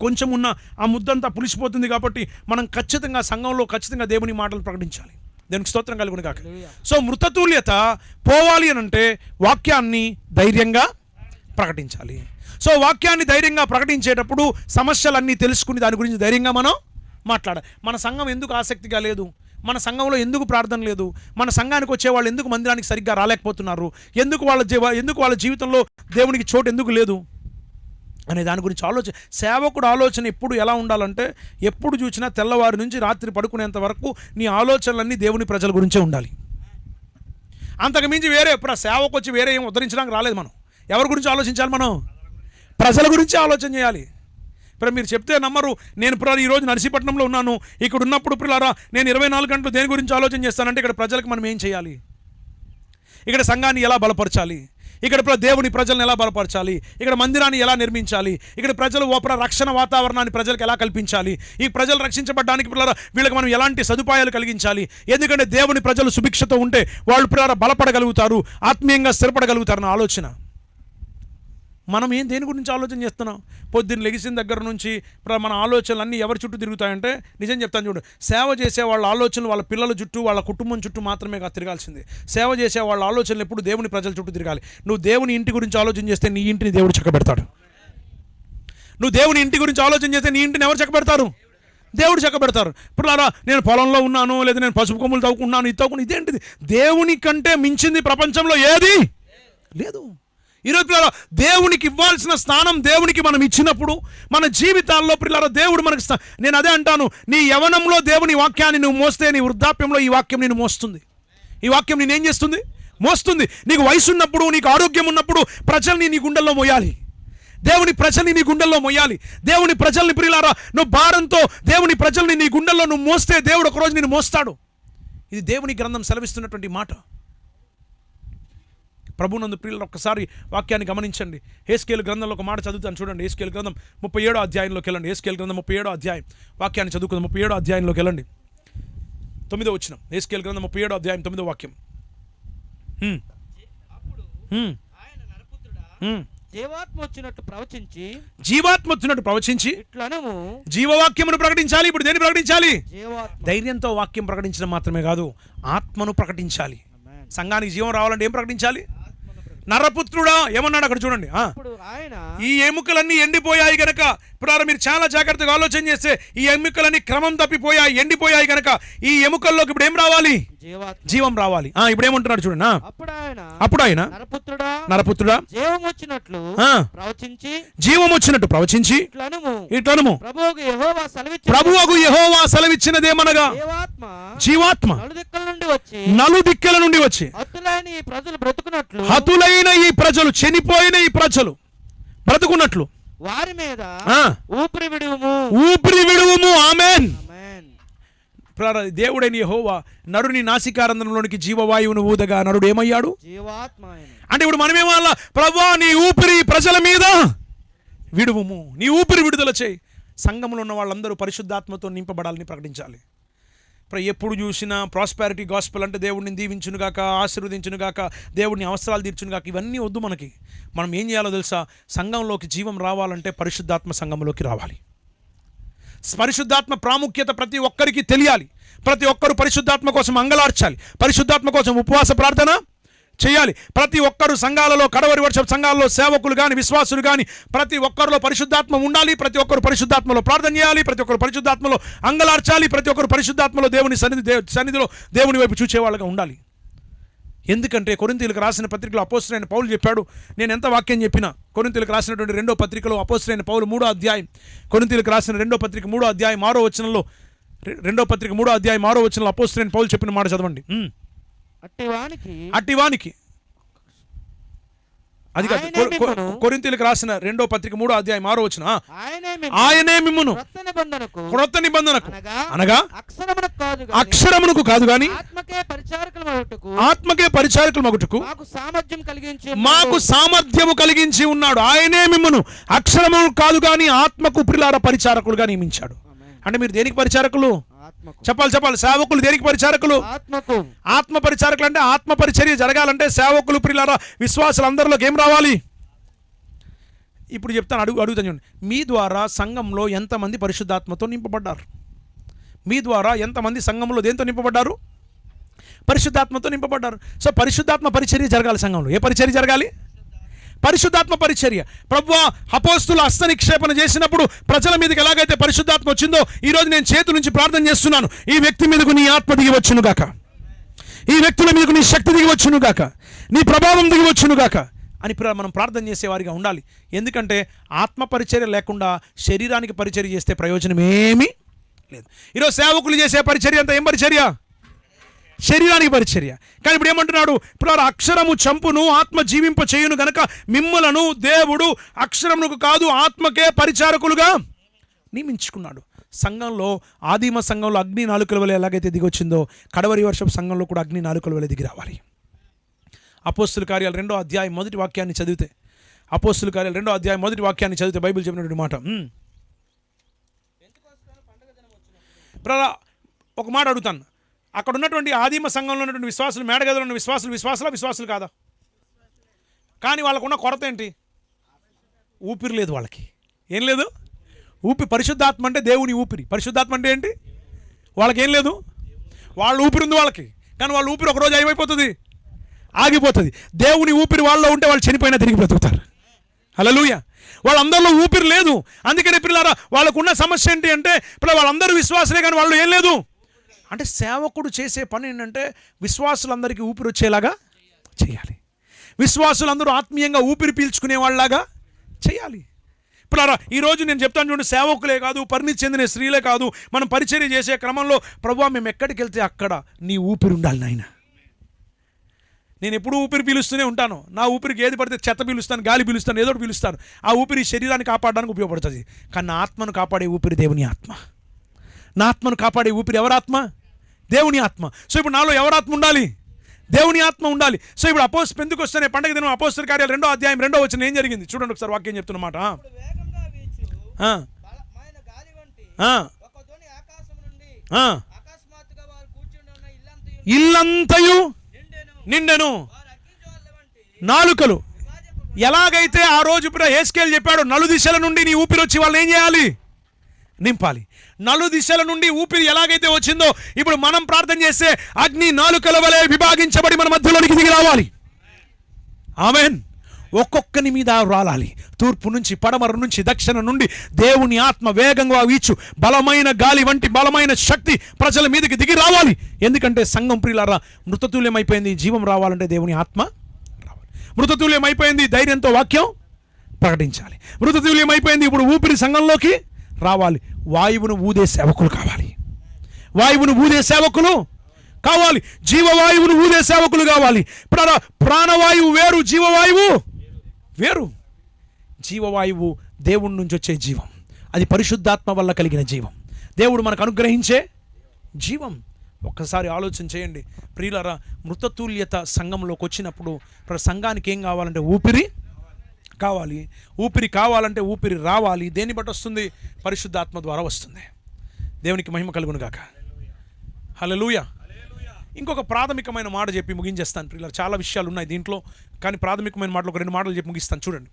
కొంచెం ఉన్న ఆ ముద్దంతా పులిసిపోతుంది కాబట్టి మనం ఖచ్చితంగా సంఘంలో ఖచ్చితంగా దేవుని మాటలు ప్రకటించాలి. దేవునికి స్తోత్రం కలుగును కాక సో మృతతుల్యత పోవాలి అని అంటే వాక్యాన్ని ధైర్యంగా ప్రకటించాలి. సో వాక్యాన్ని ధైర్యంగా ప్రకటించేటప్పుడు సమస్యలన్నీ తెలుసుకుని దాని గురించి ధైర్యంగా మనం మాట్లాడాలి మన సంఘం ఎందుకు ఆసక్తిగా లేదు? మన సంఘంలో ఎందుకు ప్రార్థన లేదు? మన సంఘానికి వచ్చే వాళ్ళు ఎందుకు మందిరానికి సరిగ్గా రాలేకపోతున్నారు? ఎందుకు వాళ్ళ జీవ ఎందుకు వాళ్ళ జీవితంలో దేవునికి చోటు ఎందుకు లేదు? అనే దాని గురించి ఆలోచన సేవకుడు ఆలోచన ఎప్పుడు ఎలా ఉండాలంటే ఎప్పుడు చూసినా తెల్లవారి నుంచి రాత్రి పడుకునేంత వరకు నీ ఆలోచనలన్నీ దేవుని ప్రజల గురించే ఉండాలి. అంతకుమించి వేరే ఇప్పుడు ఆ సేవకు వచ్చి వేరే ఏం ఉద్ధరించడానికి రాలేదు మనం. ఎవరి గురించి ఆలోచించాలి మనం? ప్రజల గురించి ఆలోచన చేయాలి. ఇప్పుడు మీరు చెప్తే నమ్మరు. నేను ఇప్పుడు ఈరోజు నర్సీపట్నంలో ఉన్నాను. ఇక్కడ ఉన్నప్పుడు పిల్లరా నేను ఇరవై నాలుగు గంటలు దేని గురించి ఆలోచన చేస్తానంటే ఇక్కడ ప్రజలకు మనం ఏం చేయాలి? ఇక్కడ సంఘాన్ని ఎలా బలపరచాలి? ఇక్కడ దేవుని ప్రజలను ఎలా బలపరచాలి? ఇక్కడ మందిరాన్ని ఎలా నిర్మించాలి? ఇక్కడ ప్రజలు ఓపర రక్షణ వాతావరణాన్ని ప్రజలకు ఎలా కల్పించాలి? ఈ ప్రజలు రక్షించబడడానికి వీళ్ళకి మనం ఎలాంటి సదుపాయాలు కలిగించాలి? ఎందుకంటే దేవుని ప్రజలు సుభిక్షతో ఉంటే వాళ్ళు ప్రారా బలపడగలుగుతారు ఆత్మీయంగా స్థిరపడగలుగుతారన్న ఆలోచన. మనం ఏం దేని గురించి ఆలోచన చేస్తున్నాం? పొద్దున్న లెగిసిన దగ్గర నుంచి ప్ర- మన ఆలోచనలు అన్నీ ఎవరి చుట్టూ తిరుగుతాయంటే నిజం చెప్తాను చూడు సేవ చేసే వాళ్ళ ఆలోచనలు వాళ్ళ పిల్లల చుట్టూ వాళ్ళ కుటుంబం చుట్టూ మాత్రమే కాదు తిరగాల్సింది. సేవ చేసే వాళ్ళ ఆలోచనలు ఎప్పుడు దేవుని ప్రజల చుట్టూ తిరగాలి. నువ్వు దేవుని ఇంటి గురించి ఆలోచన చేస్తే నీ ఇంటిని దేవుడు చక్కబెడతాడు. నువ్వు దేవుని ఇంటి గురించి ఆలోచన చేస్తే నీ ఇంటిని ఎవరు చక్కబెడతారు? దేవుడు చక్కబెడతారు. ఇప్పుడు అలా నేను పొలంలో ఉన్నాను లేదా నేను పసుపు కొమ్ములు తవ్వుకున్నాను ఇది తవ్వుకున్నాను ఇదేంటిది? దేవుని కంటే మించింది ప్రపంచంలో ఏది లేదు. ఈరోజు దేవునికి ఇవ్వాల్సిన స్థానం దేవునికి మనం ఇచ్చినప్పుడు మన జీవితాల్లో పిల్లలు దేవుడు మనకి స్థా- నేను అదే అంటాను నీ యవనంలో దేవుని వాక్యాన్ని నువ్వు మోస్తే నీ వృద్ధాప్యంలో ఈ వాక్యం నేను మోస్తుంది. ఈ వాక్యం నేనేం చేస్తుంది? మోస్తుంది. నీకు వయసు ఉన్నప్పుడు నీకు ఆరోగ్యం ఉన్నప్పుడు ప్రజల్ని నీ గుండెల్లో మోయాలి. దేవుని ప్రజల్ని నీ గుండెల్లో మొయ్యాలి దేవుని ప్రజల్ని ప్రియులారా నువ్వు భారంతో దేవుని ప్రజల్ని నీ గుండెల్లో నువ్వు మోస్తే దేవుడు ఒకరోజు నేను మోస్తాడు. ఇది దేవుని గ్రంథం సెలవిస్తున్నటువంటి మాట. ప్రభునందు ప్రియులు ఒక్కసారి వాక్యాన్ని గమనించండి. ఏస్కేల్ గ్రంథంలో ఒక మాట చదువుతాను చూడండి. ఏస్కేల్ గ్రంథం ముప్పై ఏడో అధ్యాయంలోకి వెళ్ళండి. ఏస్కేల్ గ్రంథం ముప్పై ఏడో అధ్యాయం. వాక్యాన్ని చదువుకుందాం. ముప్పై ఏడో అధ్యాయంలోకి వెళ్ళండి. తొమ్మిదో వచ్చిన ఏస్కేల్ గ్రంథం ముప్పై ఏడో అధ్యాయం తొమ్మిదో వాక్యం. జీవాత్మ వచ్చినట్టు ప్రవచించి జీవాత్మ వచ్చినట్టు ప్రవచించి ఇట్లనము జీవవాక్యమును ప్రకటించాలి. ఇప్పుడు దేని ప్రకటించాలి? ధైర్యంతో వాక్యం ప్రకటించడం మాత్రమే కాదు ఆత్మను ప్రకటించాలి. సంఘానికి జీవం రావాలంటే ఏం ప్రకటించాలి? నరపుత్రుడా ఏమన్నాడు అక్కడ చూడండి ఈ ఎముకలన్నీ ఎండిపోయాయి గనక. ఇప్పుడు మీరు చాలా జాగ్రత్తగా ఆలోచన చేస్తే ఈ ఎముకలన్నీ క్రమం తప్పిపోయాయి ఎండిపోయాయి గనక. ఈ ఎముకల్లోకి ఇప్పుడు ఏం రావాలి? జీవం రావాలి. ఆ ఇప్పుడు ఏమంటున్నాడు చూడండి. అప్పుడు ఆయన అప్పుడు ఆయన నరపుత్రుడా నరపుత్రుడా. జీవం వచ్చినట్లు. ప్రవచించి జీవం వచ్చినట్టు ప్రవచించి ఇట్లనము. ప్రభువుకు యెహోవా సెలవిచ్చినదేమనగా జీవాత్మ జీవాత్మ నలుదిక్కల నుండి వచ్చి నలుదిక్కల నుండి వచ్చి హత్తులైన ఈ ప్రజలు బ్రతుకున్నట్లు హతులైన ఈ ప్రజలు చనిపోయిన ఈ ప్రజలు బ్రతుకున్నట్లు. వారి మీద ఊపిరి విడువుము. ఊపిరి విడువుము. ఆమెన్. దేవుడైన యెహోవా నరుని నాసికారంధ్రంలోనికి జీవవాయువును ఊదగా నరుడు ఏమయ్యాడు? అంటే ఇప్పుడు మనమేమల్లా ప్రభా నీ ఊపిరి ప్రజల మీద విడువుము. నీ ఊపిరి విడుదల చేయి. సంఘంలో ఉన్న వాళ్ళందరూ పరిశుద్ధాత్మతో నింపబడాలని ప్రకటించాలి. ఎప్పుడు చూసినా ప్రాస్పారిటీ గాస్పెల్ అంటే దేవుడిని దీవించునుగాక ఆశీర్వదించునుగాక దేవుడిని అవసరాలు తీర్చునుగాక ఇవన్నీ వద్దు మనకి. మనం ఏం చేయాలో తెలుసా? సంఘంలోకి జీవం రావాలంటే పరిశుద్ధాత్మ సంఘంలోకి రావాలి. పరిశుద్ధాత్మ ప్రాముఖ్యత ప్రతి ఒక్కరికి తెలియాలి. ప్రతి ఒక్కరు పరిశుద్ధాత్మ కోసం అంగలార్చాలి పరిశుద్ధాత్మ కోసం ఉపవాస ప్రార్థన చేయాలి. ప్రతి ఒక్కరు సంఘాలలో కడవరి వర్షం సంఘాలలో సేవకులు కానీ విశ్వాసులు కానీ ప్రతి ఒక్కరిలో పరిశుద్ధాత్మ ఉండాలి. ప్రతి ఒక్కరు పరిశుద్ధాత్మలో ప్రార్థన చేయాలి. ప్రతి ఒక్కరు పరిశుద్ధాత్మలో అంగలార్చాలి. ప్రతి ఒక్కరు పరిశుద్ధాత్మలో దేవుని సన్నిధి సన్నిధిలో దేవుని వైపు చూచేవాళ్ళగా ఉండాలి. ఎందుకంటే కొరింతీలకు రాసిన పత్రికలో అపోస్తులైన పౌలు చెప్పాడు నేను ఎంత వాక్యం చెప్పినా కొరింతీలకు రాసినటువంటి రెండో పత్రికలో అపోస్తులైన పౌలు మూడో అధ్యాయం కొరింతీలకు రాసిన రెండో పత్రిక మూడో అధ్యాయం ఆరో వచనంలో రెండో పత్రిక మూడో అధ్యాయం ఆరో వచనంలో అపోస్తులైన పౌలు చెప్పిన మాట చదవండి ఉమ్. అట్టి వానికి అట్టి వానికి అది కాదు ఆయనే కొ- కొ- మిమ్మును- కొరింథీయులకు రాసిన రెండో పత్రిక మూడో అధ్యాయం ఆరో వచ్చిన ఆయనే మిమ్మును. క్రొత్త నిబంధనకు. అనగా అక్షరమునకు కాదు గాని ఆత్మకే పరిచారకుల మగుటకు మాకు సామర్థ్యం కలిగించి మాకు సామర్థ్యము కలిగించి ఉన్నాడు. ఆయనే మిమ్మను. అక్షరము కాదు గాని ఆత్మకు ప్రిలార పరిచారకులుగా నియమించాడు. అంటే మీరు దేనికి పరిచారకులు? చెప్పాలి చెప్పాలి. సేవకులు దేనికి పరిచారకులు? ఆత్మకు. ఆత్మ పరిచారకులు అంటే ఆత్మ పరిచర్య జరగాలంటే సేవకులు ప్రిలారా విశ్వాసులందరిలోకి ఏం రావాలి? ఇప్పుడు చెప్తాను అడుగు అడుగుతాను చూడండి. మీ ద్వారా సంఘంలో ఎంతమంది పరిశుద్ధాత్మతో నింపబడ్డారు? మీ ద్వారా ఎంతమంది సంఘంలో దేంతో నింపబడ్డారు? పరిశుద్ధాత్మతో నింపబడ్డారు. సో పరిశుద్ధాత్మ పరిచర్య జరగాలి సంఘంలో. ఏ పరిచర్య జరగాలి? పరిశుద్ధాత్మ పరిచర్య. ప్రభు అపోస్తులు హస్త నిక్షేపణ చేసినప్పుడు ప్రజల మీదకి ఎలాగైతే పరిశుద్ధాత్మ వచ్చిందో ఈ రోజు నేను చేతుల నుంచి ప్రార్థన చేస్తున్నాను. ఈ వ్యక్తి మీదకు నీ ఆత్మ దిగి వచ్చును గాక. ఈ వ్యక్తుల మీదకు నీ శక్తి దిగి వచ్చును గాక. నీ ప్రభావం దిగివచ్చును గాక. అని మనం ప్రార్థన చేసేవారిగా ఉండాలి. ఎందుకంటే ఆత్మ పరిచర్య లేకుండా శరీరానికి పరిచర్య చేస్తే ప్రయోజనం ఏమీ లేదు. ఈరోజు సేవకులు చేసే పరిచర్య అంతా ఏం పరిచర్య? శరీరానికి పరిచర్య. కానీ ఇప్పుడు ఏమంటున్నాడు? ఇప్పుడు అక్షరము చంపును ఆత్మ జీవింప చేయును గనక మిమ్మలను దేవుడు అక్షరమునకు కాదు ఆత్మకే పరిచారకులుగా నియమించుకున్నాడు. సంఘంలో ఆదిమ సంఘంలో అగ్ని నాలుకల వల్ల ఎలాగైతే దిగొచ్చిందో కడవరి వర్షపు సంఘంలో కూడా అగ్ని నాలుకల వల్ల దిగి రావాలి. అపోస్తుల కార్యాలు రెండో అధ్యాయం మొదటి వాక్యాన్ని చదివితే అపోస్తుల కార్యాలు రెండో అధ్యాయం మొదటి వాక్యాన్ని చదివితే బైబిల్ చెప్పినటువంటి మాట ఒక మాట అడుగుతాను. అక్కడ ఉన్నటువంటి ఆదిమ సంఘంలో ఉన్నటువంటి విశ్వాసులు మేడగదిలో ఉన్న విశ్వాసులు విశ్వాసులా విశ్వాసులు కాదా? కానీ వాళ్ళకున్న కొరత ఏంటి? ఊపిరి లేదు వాళ్ళకి. ఏం లేదు? ఊపిరి పరిశుద్ధాత్మ అంటే దేవుని ఊపిరి. పరిశుద్ధాత్మ అంటే ఏంటి? వాళ్ళకి ఏం లేదు? వాళ్ళ ఊపిరి ఉంది వాళ్ళకి. కానీ వాళ్ళ ఊపిరి ఒకరోజు ఏమైపోతుంది ఆగిపోతుంది. దేవుని ఊపిరి వాళ్ళలో ఉంటే వాళ్ళు చనిపోయినా తిరిగి బ్రతుకుతారు. హల్లెలూయా. వాళ్ళందరిలో ఊపిరి లేదు. అందుకనే పిల్లారా వాళ్ళకున్న సమస్య ఏంటి అంటే ఇప్పుడు వాళ్ళందరూ విశ్వాసులే కానీ వాళ్ళు ఏం లేదు? అంటే సేవకుడు చేసే పని ఏంటంటే విశ్వాసులందరికీ ఊపిరి వచ్చేలాగా చేయాలి. విశ్వాసులందరూ ఆత్మీయంగా ఊపిరి పీల్చుకునే వాళ్ళలాగా చేయాలి. ఇప్పుడు ఈరోజు నేను చెప్తాను చూడండి సేవకులే కాదు పరిణితి చెందిన స్త్రీలే కాదు మనం పరిచర్య చేసే క్రమంలో ప్రభు మేము ఎక్కడికి వెళ్తే అక్కడ నీ ఊపిరి ఉండాలి నాయన. నేను ఎప్పుడూ ఊపిరి పీలుస్తూనే ఉంటాను. నా ఊపిరికి ఏది పడితే చెత్త పీలుస్తాను గాలి పీలుస్తాను ఏదో పీలుస్తాను. ఆ ఊపిరి శరీరాన్ని కాపాడడానికి ఉపయోగపడుతుంది. కానీ నా ఆత్మను కాపాడే ఊపిరి దేవుని ఆత్మ. నా ఆత్మను కాపాడే ఊపిరి ఎవరాత్మ? దేవుని ఆత్మ. సో ఇప్పుడు నాలో ఎవరాత్మ ఉండాలి? దేవుని ఆత్మ ఉండాలి. సో ఇప్పుడు అపోస్ పెందుకు వస్తేనే పండగ దినం అపోస్తల కార్యాలు రెండో అధ్యాయం రెండో వచ్చిన ఏం జరిగింది? చూడండి ఒకసారి వాక్యం చెప్తున్నమాట ఇల్లంతయు నిండెను. నాలుకలు. ఎలాగైతే ఆ రోజు ఇప్పుడు హేస్కేల్ చెప్పాడు నలు దిశల నుండి నీ ఊపిరి వచ్చి వాళ్ళని ఏం చేయాలి? నింపాలి. నలు దిశల నుండి ఊపిరి ఎలాగైతే వచ్చిందో ఇప్పుడు మనం ప్రార్థన చేస్తే అగ్ని నాలుకల వలె విభాగించబడి మన మధ్యలోనికి దిగి రావాలి. ఆమెన్. ఒక్కొక్కని మీద రాలాలి. తూర్పు నుంచి పడమర నుంచి దక్షిణ నుండి దేవుని ఆత్మ వేగంగా వీచు. బలమైన గాలి వంటి బలమైన శక్తి ప్రజల మీదకి దిగి రావాలి. ఎందుకంటే సంఘం ప్రియులారా మృతతుల్యమైపోయింది జీవం రావాలంటే దేవుని ఆత్మ రావాలి. మృతతుల్యం అయిపోయింది ధైర్యంతో వాక్యం ప్రకటించాలి. మృతతుల్యం అయిపోయింది ఇప్పుడు ఊపిరి సంఘంలోకి రావాలి. వాయువును ఊదే సేవకులు కావాలి. వాయువును ఊదే సేవకులు కావాలి. జీవవాయువును ఊదే సేవకులు కావాలి. ప్రాణ ప్రాణవాయువు వేరు జీవవాయువు వేరు. జీవవాయువు దేవుడి నుంచి వచ్చే జీవం. అది పరిశుద్ధాత్మ వల్ల కలిగిన జీవం. దేవుడు మనకు అనుగ్రహించే జీవం. ఒక్కసారి ఆలోచన చేయండి. ప్రియులరా మృతతుల్యత సంఘంలోకి వచ్చినప్పుడు ప్ర- సంఘానికి ఏం కావాలంటే ఊపిరి కావాలి ఊపిరి కావాలంటే ఊపిరి రావాలి దేన్ని బట్టి వస్తుంది? పరిశుద్ధాత్మ ద్వారా వస్తుంది. దేవునికి మహిమ కలుగును హలలుయ ఇంకొక ప్రాథమికమైన మాట చెప్పి ముగించేస్తాను ఇలా చాలా విషయాలు ఉన్నాయి దీంట్లో కానీ ప్రాథమికమైన మాటలు ఒక రెండు మాటలు చెప్పి ముగిస్తాను. చూడండి.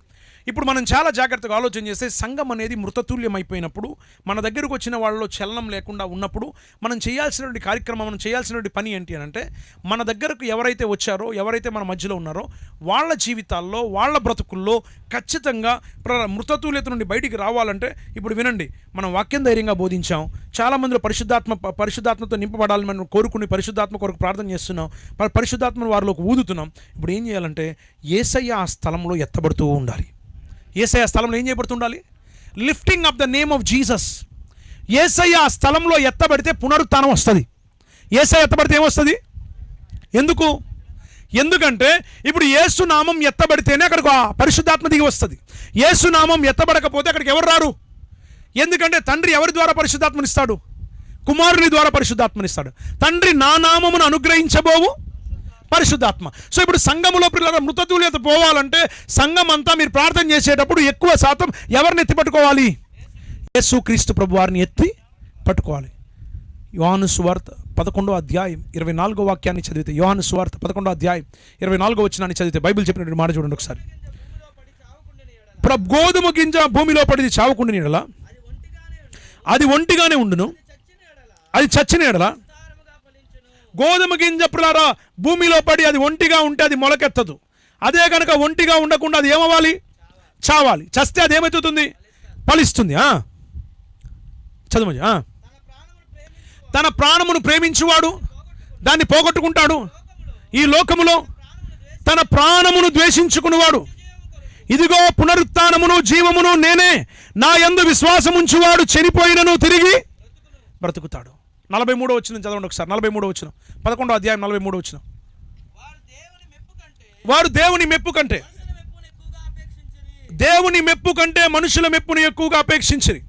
ఇప్పుడు మనం చాలా జాగ్రత్తగా ఆలోచన చేస్తే సంఘం అనేది మృతతుల్యం అయిపోయినప్పుడు మన దగ్గరకు వచ్చిన వాళ్ళలో చలనం లేకుండా ఉన్నప్పుడు మనం చేయాల్సినటువంటి కార్యక్రమం మనం చేయాల్సినటువంటి పని ఏంటి అని అంటే మన దగ్గరకు ఎవరైతే వచ్చారో ఎవరైతే మన మధ్యలో ఉన్నారో వాళ్ళ జీవితాల్లో వాళ్ళ బ్రతుకుల్లో ఖచ్చితంగా ప్ర- మృతతుల్యత నుండి బయటికి రావాలంటే ఇప్పుడు వినండి మనం వాక్యం ధైర్యంగా బోధించాం. చాలామందిలో పరిశుద్ధాత్మ పరిశుద్ధాత్మతో నింపబడాలని మనం కోరుకుని పరిశుద్ధాత్మ కొరకు ప్రార్థన చేస్తున్నాం. పరిశుద్ధాత్మను వారిలోకి ఊదుతున్నాం. ఇప్పుడు ఏం చేయాలంటే ఏసయ్య ఆ స్థలంలో ఎత్తబడుతూ ఉండాలి. ఏసయ్య స్థలంలో ఏం చేయబడుతుండాలి? Lifting of the name of Jesus Yesayya ఆ స్థలంలో ఎత్తబడితే పునరుత్నం వస్తుంది. ఏసఐ ఎత్తబడితే ఏమొస్తుంది? ఎందుకు? ఎందుకంటే ఇప్పుడు ఏసునామం ఎత్తబడితేనే అక్కడికి ఆ పరిశుద్ధాత్మ దిగి వస్తుంది. ఏసునామం ఎత్తబడకపోతే అక్కడికి ఎవరు రారు? ఎందుకంటే తండ్రి ఎవరి ద్వారా పరిశుద్ధాత్మనిస్తాడు? కుమారుని ద్వారా పరిశుద్ధాత్మనిస్తాడు. తండ్రి నా నామమును అనుగ్రహించబోవు పరిశుద్ధాత్మ. సో ఇప్పుడు సంఘములో పిల్లల మృతతుల్యత పోవాలంటే సంఘం అంతా మీరు ప్రార్థన చేసేటప్పుడు ఎక్కువ శాతం ఎవరిని ఎత్తి పట్టుకోవాలి? యేసు క్రీస్తు ప్రభు వారిని ఎత్తి పట్టుకోవాలి. యోహాను సువార్త పదకొండో అధ్యాయం ఇరవై నాలుగో వాక్యాన్ని చదివితే యోహాను సువార్త పదకొండో అధ్యాయం ఇరవై నాలుగో వచ్చినాన్ని చదివితే బైబిల్ చెప్పినటువంటి మాట చూడండి ఒకసారి. ఇప్పుడు గోధుమ గింజ భూమిలో పడింది చావకుండా నీడలా అది ఒంటిగానే అది ఒంటిగానే ఉండును. అది చచ్చిన ఎడల అది చచ్చిన ఎడలా విస్తారముగా ఫలించును గోధుమ గింజ పులారా భూమిలో పడి అది ఒంటిగా ఉంటే అది మొలకెత్తదు. అదే కనుక ఒంటిగా ఉండకుండా అది ఏమవ్వాలి? చావాలి. చస్తే అది ఏమవుతుంది? ఫలిస్తుంది. చదువు తన ప్రాణమును ప్రేమించువాడు దాన్ని పోగొట్టుకుంటాడు. ఈ లోకములో తన ప్రాణమును ద్వేషించుకునేవాడు ఇదిగో పునరుత్నమును జీవమును నేనే నా యందు విశ్వాసముంచువాడు చనిపోయినను తిరిగి బ్రతుకుతాడు. నలభై మూడో వచ్చిన చదవండి ఒకసారి. నలభై మూడో వచ్చిన. పదకొండో అధ్యాయం నలభై మూడో వచ్చిన. వారు దేవుని మెప్పు కంటే దేవుని మెప్పు కంటే మనుషుల మెప్పును ఎక్కువగా దేవుని అపేక్షించిరి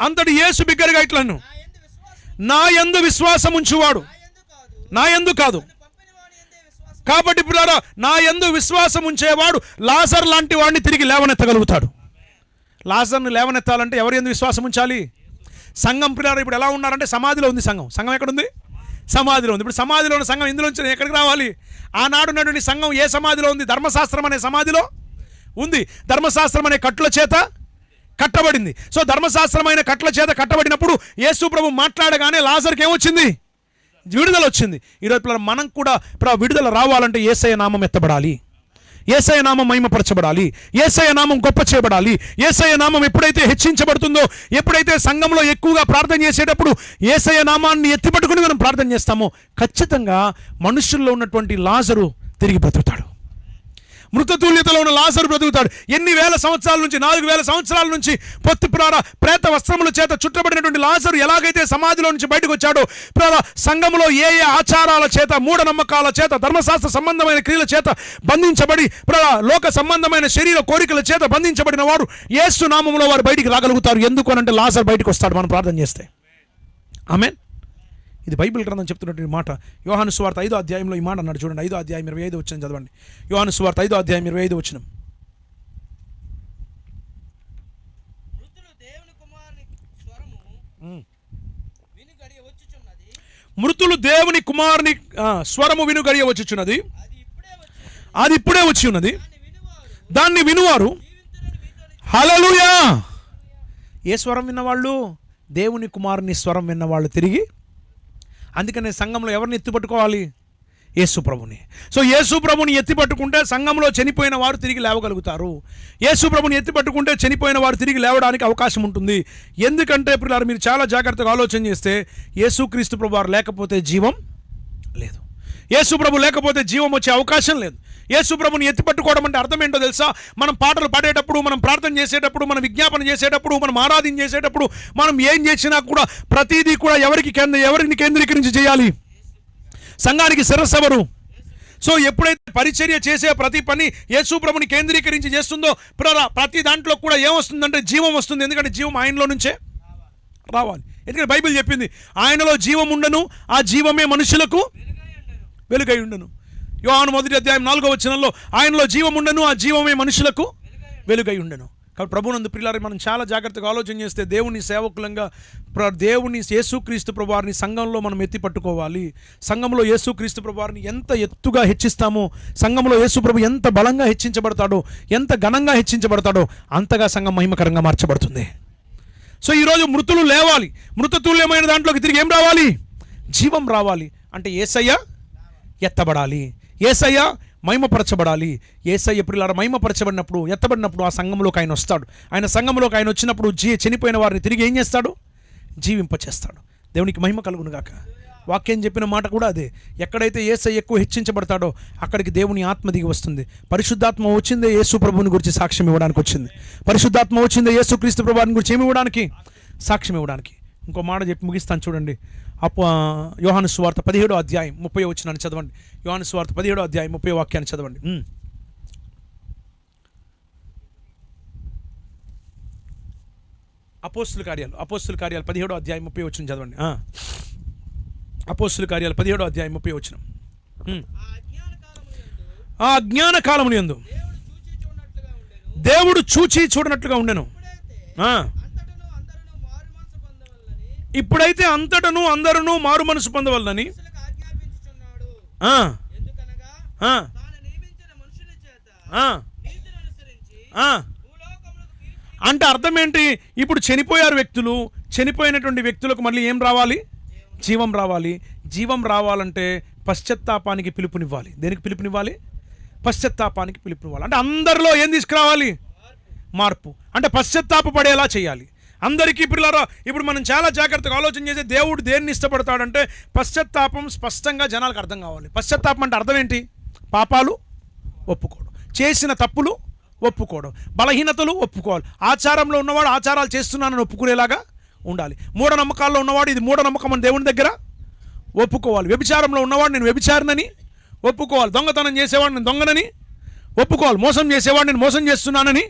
అంతటి యేసు బిగ్గరగా ఇట్లను. నా ఎందు విశ్వాసం నా నా ఎందు కాదు. కాబట్టి పిల్లరా నా యందు విశ్వాసం ఉంచేవాడు లాజర్ లాంటి వాడిని తిరిగి లేవనెత్తగలుగుతాడు. లాజర్ను లేవనెత్తాలంటే ఎవరి ఎందు విశ్వాసం ఉంచాలి? సంఘం పిల్లలు ఇప్పుడు ఎలా ఉన్నారంటే సమాధిలో ఉంది సంఘం. సంఘం ఎక్కడుంది? సమాధిలో ఉంది. ఇప్పుడు సమాధిలో ఉన్న సంఘం ఇందులో నుంచి ఎక్కడికి రావాలి? ఆనాడు ఉన్నటువంటి సంఘం ఏ సమాధిలో ఉంది? ధర్మశాస్త్రం అనే సమాధిలో ఉంది. ధర్మశాస్త్రం అనే కట్టుల చేత కట్టబడింది. సో ధర్మశాస్త్రమైన కట్ల చేత కట్టబడినప్పుడు యేసు ప్రభు మాట్లాడగానే లాజర్కి ఏమొచ్చింది? విడుదల వచ్చింది ఈరోజు పిల్లలు మనం కూడా విడుదల రావాలంటే ఏసఐ నామం ఎత్తబడాలి. ఏసయ నామం మహిమపరచబడాలి. ఏసయ నామం గొప్ప చేయబడాలి. ఏసయ నామం ఎప్పుడైతే హెచ్చించబడుతుందో ఎప్పుడైతే సంఘంలో ఎక్కువగా ప్రార్థన చేసేటప్పుడు ఏసయ నామాన్ని ఎత్తిపట్టుకుని మనం ప్రార్థన చేస్తామో ఖచ్చితంగా మనుషుల్లో ఉన్నటువంటి లాజరు తిరిగి బ్రతుకుతాడు. మృతతుల్యతలో ఉన్న లాసరు బ్రతుకుతాడు. ఎన్ని వేల సంవత్సరాల నుంచి నాలుగు వేల సంవత్సరాల నుంచి పొత్తు పురార ప్రేత వస్త్రముల చేత చుట్టబడినటువంటి లాసరు ఎలాగైతే సమాధిలో నుంచి బయటకు వచ్చాడో పురార సంఘంలో ఏ ఏ ఆచారాల చేత మూఢనమ్మకాల చేత ధర్మశాస్త్ర సంబంధమైన క్రియల చేత బంధించబడి పురార లోక సంబంధమైన శరీర కోరికల చేత బంధించబడిన వారు యేసు నామంలో వారు బయటికి రాగలుగుతారు. ఎందుకు అనంటే లాసర్ బయటకు వస్తాడు మనం ప్రార్థన చేస్తే. ఆమెన్. ఇది బైబిల్ గ్రంథం చెప్తున్నటువంటి మాట. యోహాను సువార్త ఐదో అధ్యాయంలో ఈ మాట అన్నాడు చూడండి. ఐదో అధ్యాయం ఇరవై ఐదు వచ్చిన చదవండి. యోహాను సువార్త ఐదో అధ్యాయం ఇరవై ఐదు వచ్చిన మృతులు దేవుని కుమారుని స్వరము విని గడియ వచ్చుచున్నది. అది ఇప్పుడే వచ్చి ఉన్నది. దాన్ని వినువారు. హలలుయా ఏ స్వరం విన్నవాళ్ళు? దేవుని కుమారుని స్వరం విన్నవాళ్ళు తిరిగి అందుకనే సంఘంలో ఎవరిని ఎత్తిపట్టుకోవాలి? యేసుప్రభుని సో యేసుప్రభుని ఎత్తిపట్టుకుంటే సంఘంలో చనిపోయిన వారు తిరిగి లేవగలుగుతారు. యేసుప్రభుని ఎత్తిపట్టుకుంటే చనిపోయిన వారు తిరిగి లేవడానికి అవకాశం ఉంటుంది. ఎందుకంటే ఇప్పుడు మీరు చాలా జాగ్రత్తగా ఆలోచన చేస్తే యేసుక్రీస్తు ప్రభు వారు లేకపోతే జీవం లేదు. యేసుప్రభు లేకపోతే జీవం వచ్చే అవకాశం లేదు. యేసు ప్రభుని ఎత్తిపట్టుకోవడం అంటే అర్థం ఏంటో తెలుసా? మనం పాటలు పాడేటప్పుడు మనం ప్రార్థన చేసేటప్పుడు మనం విజ్ఞాపన చేసేటప్పుడు మనం ఆరాధన చేసేటప్పుడు మనం ఏం చేసినా కూడా ప్రతిదీ కూడా ఎవరికి కేంద్ర ఎవరిని కేంద్రీకరించి చేయాలి? సంఘానికి శిరస్సవరు సో ఎప్పుడైతే పరిచర్య చేసే ప్రతి పని యేసు ప్రభుని కేంద్రీకరించి చేస్తుందో ప్రతి దాంట్లో కూడా ఏమొస్తుందంటే జీవం వస్తుంది. ఎందుకంటే జీవం ఆయనలో నుంచే రావాలి. ఎందుకంటే బైబిల్ చెప్పింది ఆయనలో జీవం ఉండను ఆ జీవమే మనుషులకు వెలుగై ఉండను. యోహాను మొదటి అధ్యాయం నాలుగో వచనంలో ఆయనలో జీవం ఉండను ఆ జీవమే మనుషులకు వెలుగై ఉండను. కాబట్టి ప్రభునందు ప్రియులారి మనం చాలా జాగ్రత్తగా ఆలోచన చేస్తే దేవుని సేవకులంగా ప్ర- దేవుని యేసుక్రీస్తు ప్రభువారిని సంఘంలో మనం ఎత్తి పట్టుకోవాలి. సంఘంలో యేసుక్రీస్తు ప్రభువారిని ఎంత ఎత్తుగా హెచ్చిస్తామో సంఘంలో యేసు ప్రభు ఎంత బలంగా హెచ్చించబడతాడో ఎంత ఘనంగా హెచ్చించబడతాడో అంతగా సంఘం మహిమకరంగా మార్చబడుతుంది. సో ఈరోజు మృతులు లేవాలి. మృతతుల్యమైన దాంట్లోకి తిరిగి ఏం రావాలి? జీవం రావాలి. అంటే ఏసయ్య ఎత్తబడాలి. ఏసయ్య మహిమపరచబడాలి. ఏసయ్య పిల్లల మహిమపరచబడినప్పుడు ఎత్తబడినప్పుడు ఆ సంఘంలోకి ఆయన వస్తాడు. ఆయన సంఘంలోకి ఆయన వచ్చినప్పుడు జీ చనిపోయిన వారిని తిరిగి ఏం చేస్తాడు? జీవింపచేస్తాడు. దేవునికి మహిమ కలుగునుగాక వాక్యం చెప్పిన మాట కూడా అదే. ఎక్కడైతే ఏసై ఎక్కువ హెచ్చించబడతాడో అక్కడికి దేవుని ఆత్మ దిగి వస్తుంది. పరిశుద్ధాత్మ వచ్చిందే యేసు ప్రభుని గురించి సాక్ష్యం ఇవ్వడానికి వచ్చింది. పరిశుద్ధాత్మ వచ్చిందే యేసు క్రీస్తు ప్రభుని గురించి ఏమి ఇవ్వడానికి? సాక్ష్యం ఇవ్వడానికి. ఇంకో మాట చెప్పి ముగిస్తాను చూడండి. అప్పు యోహాను సువార్త పదిహేడో అధ్యాయం ముప్పై వచ్చినాన్ని చదవండి. యోహాను సువార్త పదిహేడో అధ్యాయం ముప్పై వాక్యాన్ని చదవండి. అపోస్తుల కార్యాలు అపోస్తుల కార్యాలు పదిహేడో అధ్యాయం ముప్పై వచ్చిన చదవండి. అపోస్తుల కార్యాలు పదిహేడో అధ్యాయం ముప్పై వచ్చిన ఆ అజ్ఞాన జ్ఞాన కాలముని ఎందు దేవుడు చూచి చూడనట్లుగా ఉండెను దేవుడు చూచి చూడనట్లుగా ఉండెను ఇప్పుడైతే. అంతటను అందరూ మారు మనసు పొందవలనని అంటే అర్థం ఏంటి ఇప్పుడు చనిపోయారు వ్యక్తులు చనిపోయినటువంటి వ్యక్తులకు మళ్ళీ ఏం రావాలి? జీవం రావాలి. జీవం రావాలంటే పశ్చాత్తాపానికి పిలుపునివ్వాలి. దేనికి పిలుపునివ్వాలి? పశ్చాత్తాపానికి పిలుపునివ్వాలి. అంటే అందరిలో ఏం తీసుకురావాలి? మార్పు. అంటే పశ్చాత్తాప పడేలా చేయాలి. అందరికీ పిల్లరా ఇప్పుడు మనం చాలా జాగ్రత్తగా ఆలోచన చేస్తే దేవుడు దేన్ని ఇష్టపడతాడంటే పశ్చాత్తాపం స్పష్టంగా జనాలకు అర్థం కావాలి. పశ్చాత్తాపం అంటే అర్థం ఏంటి? పాపాలు ఒప్పుకోవడం చేసిన తప్పులు ఒప్పుకోవడం బలహీనతలు ఒప్పుకోవాలి. ఆచారంలో ఉన్నవాడు ఆచారాలు చేస్తున్నానని ఒప్పుకునేలాగా ఉండాలి. మూఢనమ్మకాల్లో ఉన్నవాడు ఇది మూఢనమ్మకం అని దేవుని దగ్గర ఒప్పుకోవాలి. వ్యభిచారంలో ఉన్నవాడు నేను వ్యభిచారినని ఒప్పుకోవాలి. దొంగతనం చేసేవాడు నేను దొంగనని ఒప్పుకోవాలి. మోసం చేసేవాడు నేను మోసం చేస్తున్నానని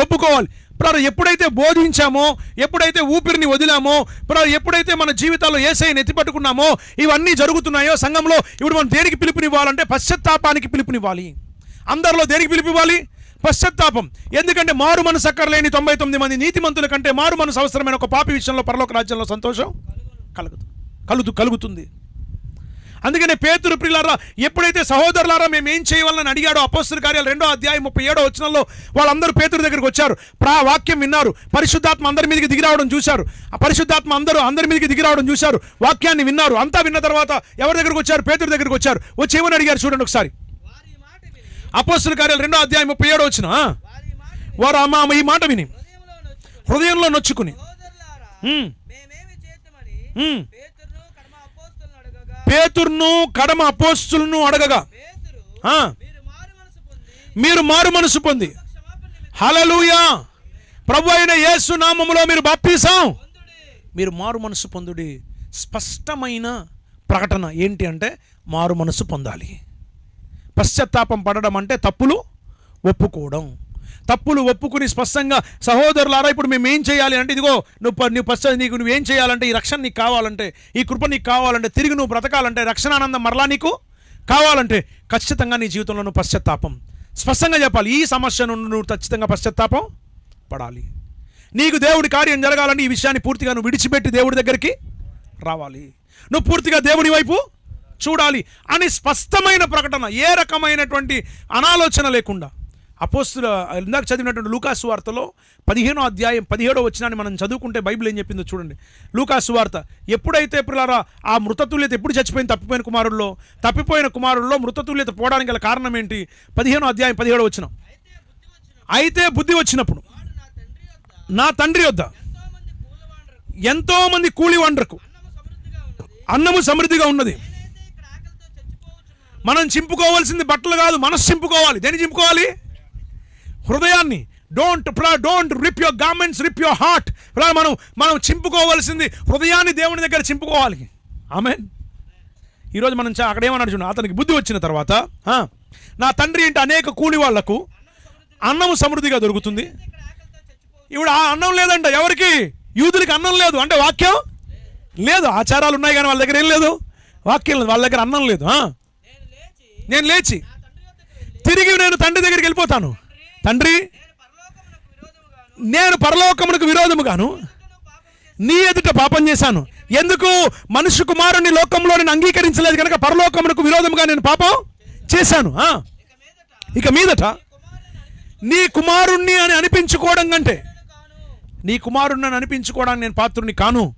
ఒప్పుకోవాలి. ప్రారు ఎప్పుడైతే బోధించామో ఎప్పుడైతే ఊపిరిని వదిలామో ప్రారు ఎప్పుడైతే మన జీవితాల్లో ఏసైని ఎత్తిపట్టుకున్నామో ఇవన్నీ జరుగుతున్నాయో సంఘంలో ఇప్పుడు మనం దేనికి పిలుపునివ్వాలంటే పశ్చాత్తాపానికి పిలుపునివ్వాలి. అందరిలో దేనికి పిలుపునివ్వాలి? పశ్చాత్తాపం. ఎందుకంటే మారు మనసు అక్కర్లేని తొంభై తొమ్మిది మంది నీతిమంతుల కంటే మారు మనసు అవసరమైన ఒక పాపి విషయంలో పరలోక రాజ్యంలో సంతోషం కలుగుతుంది. కలుగు కలుగుతుంది. అందుకనే పేతురు ప్రిలారా ఎప్పుడైతే సహోదరులారా మేము ఏం చేయాలని అడిగాడో అపోస్తుల కార్యాలు రెండో అధ్యాయం ముప్పై ఏడో వచనంలో వాళ్ళందరూ పేతురు దగ్గరికి వచ్చారు. ప్రా వాక్యం విన్నారు. పరిశుద్ధాత్మ అందరి మీదకి దిగిరావడం చూశారు. ఆ పరిశుద్ధాత్మ అందరూ అందరి మీదకి దిగిరావడం చూశారు. వాక్యాన్ని విన్నారు. అంతా విన్న తర్వాత ఎవరి దగ్గరికి వచ్చారు? పేతురు దగ్గరికి వచ్చారు. వచ్చి ఏమని అడిగారు చూడండి ఒకసారి. అపోస్తుల కార్యాలు రెండో అధ్యాయం ముప్పై ఏడో వచ్చిన వారి అమ్మ ఈ మాట విని హృదయంలో నొచ్చుకొని హృదయంలో నొచ్చుకుని సోదరులారా ఉమ్, మేమేమి చేద్దామని ఉమ్. పేతురును కడమ అపోస్తలను అడగగా పేతుర్ను కడమ అపోస్తులను అడగగా. మీరు మారు మనసు పొంది. హలలుయా ప్రభు అయిన యేసు నామములో మీరు బాప్తీసం. మీరు మారు మనసు పొందుడి. స్పష్టమైన ప్రకటన ఏంటి అంటే మారు మనసు పొందాలి. పశ్చాత్తాపం పడడం అంటే తప్పులు ఒప్పుకోవడం. తప్పులు ఒప్పుకుని స్పష్టంగా సహోదరులారా ఇప్పుడు మేము ఏం చేయాలి అంటే ఇదిగో నువ్వు నువ్వు పశ్చ నీకు నువ్వేం చేయాలంటే ఈ రక్షణ నీకు కావాలంటే ఈ కృప నీకు కావాలంటే తిరిగి నువ్వు బ్రతకాలంటే రక్షణానందం మరలా నీకు కావాలంటే ఖచ్చితంగా నీ జీవితంలో నువ్వు పశ్చాత్తాపం. స్పష్టంగా చెప్పాలి ఈ సమస్య నుండి నువ్వు ఖచ్చితంగా పశ్చాత్తాపం పడాలి. నీకు దేవుడి కార్యం జరగాలని ఈ విషయాన్ని పూర్తిగా నువ్వు విడిచిపెట్టి దేవుడి దగ్గరికి రావాలి. నువ్వు పూర్తిగా దేవుడి వైపు చూడాలి. అని స్పష్టమైన ప్రకటన ఏ రకమైనటువంటి అనాలోచన లేకుండా అపోస్తుల ఇందాక చదివినటువంటి లూకాసు వార్తలో పదిహేనో అధ్యాయం పదిహేడో వచ్చినాన్ని మనం చదువుకుంటే బైబిల్ ఏం చెప్పిందో చూడండి. లూకాసు వార్త ఎప్పుడైతే పిల్లరా ఆ మృతతుల్యత ఎప్పుడు చచ్చిపోయింది తప్పిపోయిన కుమారుల్లో తప్పిపోయిన కుమారుల్లో మృతతుల్యత పోవడానికి గల కారణం ఏంటి? పదిహేనో అధ్యాయం పదిహేడో వచ్చిన అయితే బుద్ధి వచ్చినప్పుడు నా తండ్రి వద్ద ఎంతోమంది కూలి వాండ్రకు వండరకు అన్నము సమృద్ధిగా ఉన్నది. మనం చింపుకోవాల్సింది బట్టలు కాదు మనసు చింపుకోవాలి దేని చింపుకోవాలి. హృదయాన్ని don't don't rip your garments rip your heart మనం మనం చింపుకోవాల్సింది హృదయాన్ని దేవుని దగ్గర చింపుకోవాలి. ఆమె ఈరోజు మనం అక్కడేమన్నా అక్కడ ఏమన్నాడు చూడండి అతనికి బుద్ధి వచ్చిన తర్వాత నా తండ్రి ఏంటి అనేక కూలి వాళ్ళకు అన్నం సమృద్ధిగా దొరుకుతుంది. ఇప్పుడు ఆ అన్నం లేదంట ఎవరికి? యూదులకి అన్నం లేదు. అంటే వాక్యం? లేదు. ఆచారాలు ఉన్నాయి కానీ వాళ్ళ దగ్గర ఏం లేదు. వాక్యం లేదు. వాళ్ళ దగ్గర అన్నం లేదు. నేను లేచి తిరిగి నేను తండ్రి దగ్గరికి వెళ్ళిపోతాను. తండ్రి నేను పరలోకమునకు విరోధముగాను. విరోధము నీ ఎదుట పాపం చేశాను. ఎందుకు? మనుషు కుమారుని లోకంలో నేను అంగీకరించలేదు కనుక పరలోకమునకు విరోధముగా నేను పాపం చేశాను. ఇక మీదట నీ కుమారుణ్ణి అని అనిపించుకోవడం కంటే నీ కుమారుణ్ణి అని అనిపించుకోవడానికి నేను పాత్రుని కాను.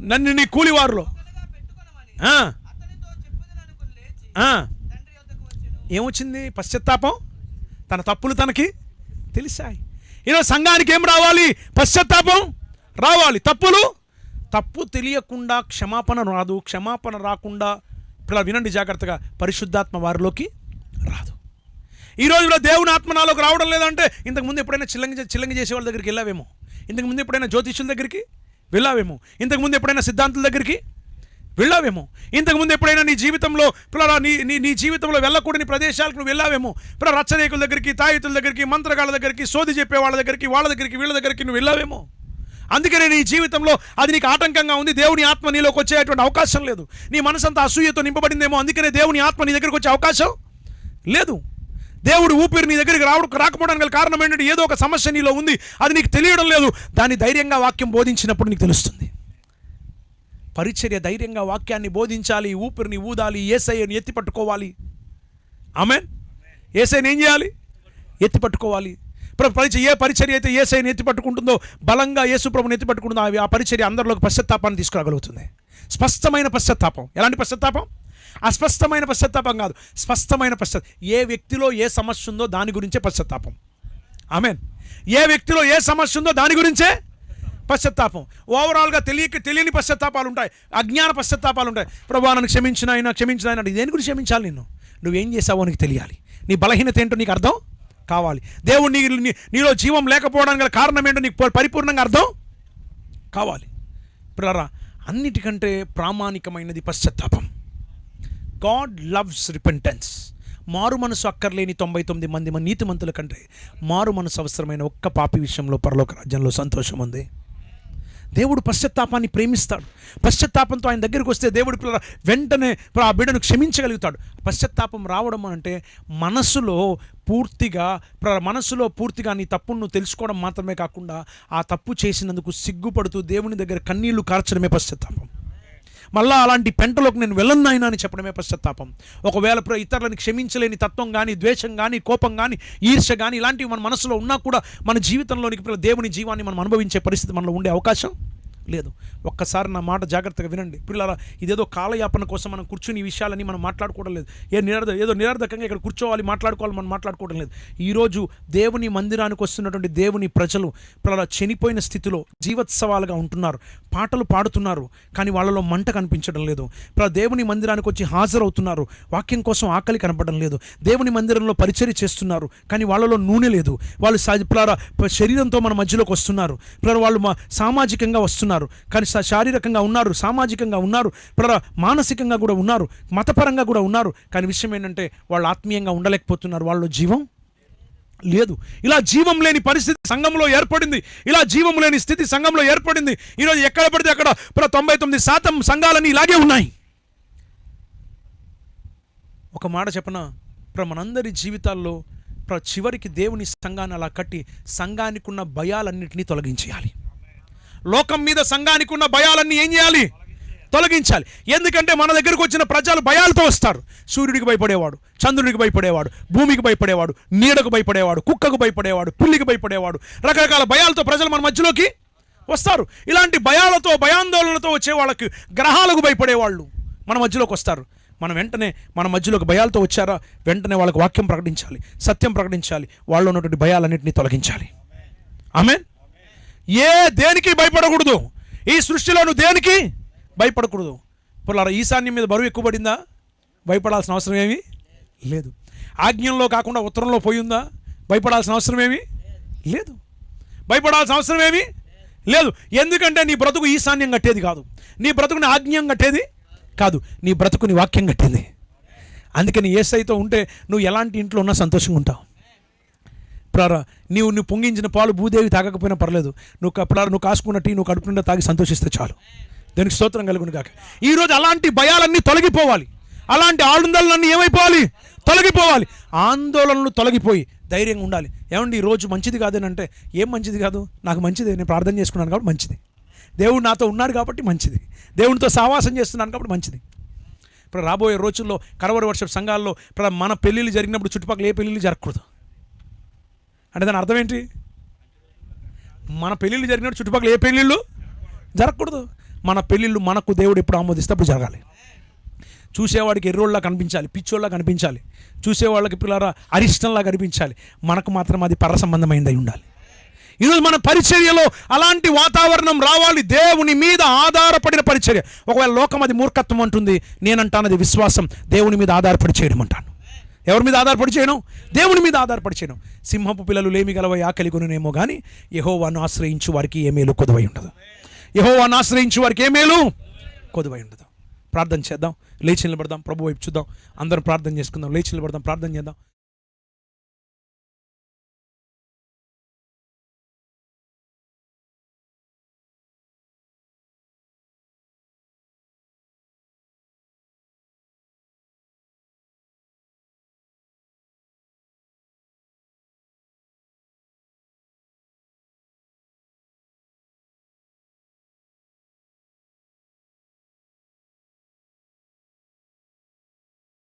నన్ను నీ కూలివారులో. ఏమొచ్చింది? పశ్చాత్తాపం? తన తప్పులు తనకి తెలిసాయి. ఈరోజు సంఘానికి ఏం రావాలి? పశ్చాత్తాపం రావాలి. తప్పులు? తప్పు తెలియకుండా క్షమాపణ రాదు. క్షమాపణ రాకుండా ఇప్పుడు వినండి జాగ్రత్తగా. పరిశుద్ధాత్మ వారిలోకి రాదు. ఈ రోజు కూడా దేవుని ఆత్మ నాలోకి రావడం లేదంటే ఇంతకు ముందు ఎప్పుడైనా చిల్లంగి చిల్లంగి చేసే వాళ్ళ దగ్గరికి వెళ్ళావేమో? ఇంతకు ముందు ఎప్పుడైనా జ్యోతిష్యుల దగ్గరికి వెళ్ళావేమో? ఇంతకు ముందు ఎప్పుడైనా సిద్ధాంతుల దగ్గరికి వెళ్ళావేమో? ఇంతకుముందు ఎప్పుడైనా నీ జీవితంలో పిల్లరా నీ నీ నీ జీవితంలో వెళ్ళకూడని ప్రదేశాలకు నువ్వు వెళ్ళావేమో? పిల్ల రచ్చరేకుల దగ్గరికి తాయితుల దగ్గరికి మంత్రగాళ్ళ దగ్గరికి సోది చెప్పే వాళ్ళ దగ్గరికి వాళ్ళ దగ్గరికి వీళ్ళ దగ్గరికి నువ్వు వెళ్ళావేమో? అందుకనే నీ జీవితంలో అది నీకు ఆటంకంగా ఉంది దేవుని ఆత్మ నీలోకి వచ్చేటువంటి అవకాశం లేదు. నీ మనసంతా అసూయతో నింపబడిందేమో అందుకనే దేవుని ఆత్మ నీ దగ్గరికి వచ్చే అవకాశం లేదు. దేవుడు ఊపిరి నీ దగ్గరికి రావడం రాకపోవడానికి గల కారణం ఏంటంటే ఏదో ఒక సమస్య నీలో ఉంది అది నీకు తెలియడం లేదు. దాన్ని ధైర్యంగా వాక్యం బోధించినప్పుడు నీకు తెలుస్తుంది. పరిచర్య ధైర్యంగా వాక్యాన్ని బోధించాలి ఊపిరిని ఊదాలి ఏసఐని ఎత్తి పట్టుకోవాలి ఆమె ఏసైని ఏం చేయాలి? ఎత్తి పట్టుకోవాలి ప్ర- పరిచయ ఏ పరిచర్య అయితే ఏ సైని ఎత్తి పట్టుకుంటుందో బలంగా ఏసుప్రభుని ఎత్తి పట్టుకుంటుందో అవి ఆ పరిచర్య అందరిలోకి పశ్చాత్తాపాన్ని తీసుకురాగలుగుతుంది. స్పష్టమైన పశ్చాత్తాపం. ఎలాంటి పశ్చాత్తాపం? అస్పష్టమైన పశ్చాత్తాపం కాదు. స్పష్టమైన పశ్చాత్ ఏ వ్యక్తిలో ఏ సమస్య ఉందో దాని గురించే పశ్చాత్తాపం. ఆమెన్? ఏ వ్యక్తిలో ఏ సమస్య ఉందో దాని గురించే పశ్చాత్తాపం. ఓవరాల్గా తెలియక తెలియని పశ్చాత్తాపాలు ఉంటాయి. అజ్ఞాన పశ్చాత్తాపాలు ఉంటాయి. ప్రభా నన్ను క్షమించిన ఆయన క్షమించిన ఆయన దేని గురించి క్షమించాలి నిన్ను? నువ్వేం చేసావో నీకు తెలియాలి. నీ బలహీనత ఏంటో నీకు అర్థం కావాలి. దేవుడు నీ నీలో జీవం లేకపోవడానికి గల కారణం ఏంటో నీకు పరిపూర్ణంగా అర్థం కావాలి. పిల్లరా అన్నిటికంటే ప్రామాణికమైనది పశ్చాత్తాపం. గాడ్ లవ్స్ రిపెంటెన్స్ మారు మనసు అక్కర్లేని తొంభై తొమ్మిది మంది మన నీతిమంతుల కంటే మారు మనసు అవసరమైన ఒక్క పాపి విషయంలో పరలోక రాజ్యంలో సంతోషం ఉంది. దేవుడు పశ్చాత్తాపాన్ని ప్రేమిస్తాడు. పశ్చాత్తాపంతో ఆయన దగ్గరికి వస్తే దేవుడు పిల్ల వెంటనే ఆ బిడ్డను క్షమించగలుగుతాడు. పశ్చాత్తాపం రావడం అంటే మనసులో పూర్తిగా ప్ర- మనసులో పూర్తిగా నీ తప్పును తెలుసుకోవడం మాత్రమే కాకుండా ఆ తప్పు చేసినందుకు సిగ్గుపడుతూ దేవుని దగ్గర కన్నీళ్ళు కార్చడమే పశ్చత్తాపం. మళ్ళా అలాంటి పెంటలోకి నేను వెళ్ళన్నాయినా అని చెప్పడమే పశ్చాత్తాపం. ఒకవేళ ప్ర- ఇతరులను క్షమించలేని తత్వం కానీ ద్వేషం కానీ కోపం కానీ ఈర్ష కానీ ఇలాంటివి మన మనసులో ఉన్నా కూడా మన జీవితంలోనికి దేవుని జీవాన్ని మనం అనుభవించే పరిస్థితి మనలో ఉండే అవకాశం? లేదు. ఒక్కసారి నా మాట జాగ్రత్తగా వినండి. పిల్లల ఇదేదో కాలయాపన కోసం మనం కూర్చుని విషయాలని మనం మాట్లాడుకోవడం లేదు. ఏ నిరర్ధ ఏదో నిరర్ధకంగా ఇక్కడ కూర్చోవాలి మాట్లాడుకోవాలి మనం మాట్లాడుకోవడం లేదు. ఈరోజు దేవుని మందిరానికి వస్తున్నటువంటి దేవుని ప్రజలు పిల్లల చనిపోయిన స్థితిలో జీవోత్సవాలుగా ఉంటున్నారు. పాటలు పాడుతున్నారు కానీ వాళ్ళలో మంట కనిపించడం లేదు. పిల్లల దేవుని మందిరానికి వచ్చి హాజరవుతున్నారు. వాక్యం కోసం ఆకలి కనపడడం లేదు. దేవుని మందిరంలో పరిచర్య చేస్తున్నారు కానీ వాళ్ళలో నూనె లేదు. వాళ్ళు సా- శరీరంతో మన మధ్యలోకి వస్తున్నారు. పిల్లలు వాళ్ళు మా సామాజికంగా వస్తున్నారు. కానీ శారీరకంగా ఉన్నారు సామాజికంగా ఉన్నారు మానసికంగా కూడా ఉన్నారు మతపరంగా కూడా ఉన్నారు. కానీ విషయం ఏంటంటే వాళ్ళు ఆత్మీయంగా ఉండలేకపోతున్నారు. వాళ్ళు జీవం లేదు. ఇలా జీవం లేని పరిస్థితి సంఘంలో ఏర్పడింది. ఇలా జీవం లేని స్థితి సంఘంలో ఏర్పడింది. ఈరోజు ఎక్కడ పడితే అక్కడ ప్ర- తొంభై తొమ్మిది శాతం సంఘాలన్నీ ఇలాగే ఉన్నాయి. ఒక మాట చెప్పన? ప్ర మనందరి జీవితాల్లో ప్ర చివరికి దేవుని సంఘాన్ని అలా కట్టి సంఘానికి ఉన్న భయాలన్నింటినీ తొలగించేయాలి. లోకం మీద సంఘానికి ఉన్న భయాలన్నీ ఏం చేయాలి? తొలగించాలి. ఎందుకంటే మన దగ్గరకు వచ్చిన ప్రజలు భయాలతో వస్తారు. సూర్యుడికి భయపడేవాడు చంద్రుడికి భయపడేవాడు భూమికి భయపడేవాడు నీడకు భయపడేవాడు కుక్కకు భయపడేవాడు పుల్లికి భయపడేవాడు రకరకాల భయాలతో ప్రజలు మన మధ్యలోకి వస్తారు. ఇలాంటి భయాలతో భయాందోళనలతో వచ్చే వాళ్ళకి గ్రహాలకు భయపడేవాళ్ళు మన మధ్యలోకి వస్తారు. మనం వెంటనే మన మధ్యలోకి భయాలతో వచ్చారా? వెంటనే వాళ్ళకి వాక్యం ప్రకటించాలి సత్యం ప్రకటించాలి వాళ్ళు ఉన్నటువంటి భయాలన్నింటినీ తొలగించాలి. ఆమె ఏ దేనికి భయపడకూడదు? ఈ సృష్టిలో నువ్వు దేనికి భయపడకూడదు? ఇప్పుడు ఈశాన్యం మీద బరువు ఎక్కువ పడిందా భయపడాల్సిన అవసరం ఏమి లేదు. ఆజ్ఞంలో కాకుండా ఉత్తరంలో పోయిందా? భయపడాల్సిన అవసరం ఏమి లేదు. భయపడాల్సిన అవసరం ఏమి లేదు. ఎందుకంటే నీ బ్రతుకు ఈశాన్యం కట్టేది కాదు. నీ బ్రతుకుని ఆజ్ఞం కట్టేది కాదు. నీ బ్రతుకుని వాక్యం కట్టింది. అందుకని ఏసైతో ఉంటే నువ్వు ఎలాంటి ఇంట్లో ఉన్నా సంతోషంగా ఉంటావు. ప్రారా నీవు నువ్వు పొంగించిన పాలు భూదేవి తాగకపోయినా పర్లేదు. నువ్వు క- నువ్వు కాసుకున్న టీ నువ్వు కడుపు నిండా తాగి సంతోషిస్తే చాలు. దానికి స్తోత్రం కలుగును కాక ఈరోజు అలాంటి భయాలన్నీ తొలగిపోవాలి. అలాంటి ఆనందాలన్నీ ఏమైపోవాలి? తొలగిపోవాలి. ఆందోళనలు తొలగిపోయి ధైర్యంగా ఉండాలి. ఏమండి ఈ రోజు మంచిది కాదేనంటే ఏం మంచిది కాదు? నాకు మంచిది నేను ప్రార్థన చేసుకున్నాను కాబట్టి మంచిది. దేవుడు నాతో ఉన్నాడు కాబట్టి మంచిది. దేవునితో సావాసం చేస్తున్నాను కాబట్టి మంచిది. ఇప్పుడు రాబోయే రోజుల్లో కరవరి వర్షపు సంఘాల్లో ఇప్పుడు మన పెళ్ళిళ్ళు జరిగినప్పుడు చుట్టుపక్కల ఏ పెళ్ళిళ్ళు జరగకూడదు. అంటే దాని అర్థం ఏంటి? మన పెళ్ళిళ్ళు జరిగినప్పుడు చుట్టుపక్కల ఏ పెళ్ళిళ్ళు జరగకూడదు. మన పెళ్ళిళ్ళు మనకు దేవుడు ఎప్పుడు ఆమోదిస్తే అప్పుడు జరగాలి. చూసేవాడికి ఎర్రోళ్ళ కనిపించాలి పిచ్చోళ్ళ కనిపించాలి. చూసేవాళ్ళకి పిల్లరా అరిష్టంలా కనిపించాలి. మనకు మాత్రం అది పర సంబంధమైందై ఉండాలి. ఈరోజు మన పరిచర్యలో అలాంటి వాతావరణం రావాలి. దేవుని మీద ఆధారపడిన పరిచర్య. ఒకవేళ లోకం అది మూర్ఖత్వం అంటుంది నేనంటానది విశ్వాసం. దేవుని మీద ఆధారపడి చేయడం అంటాను. ఎవరి మీద ఆధారపడి చేయడం దేవుని మీద ఆధారపడి చేయడం సింహపు పిల్లలు లేమి గలవ ఆకలి కొనునేమో కానీ యహోవాను ఆశ్రయించు వారికి ఏ మేలు కొదువై ఉండదు. యహోవాను ఆశ్రయించు వారికి ఏ మేలు కొదువై ఉండదు. ప్రార్థన చేద్దాం. లేచి నిలబడదాం. ప్రభు వైపు చూద్దాం. అందరం ప్రార్థన చేసుకుందాం. లేచి నిలబడదాం. ప్రార్థన చేద్దాం.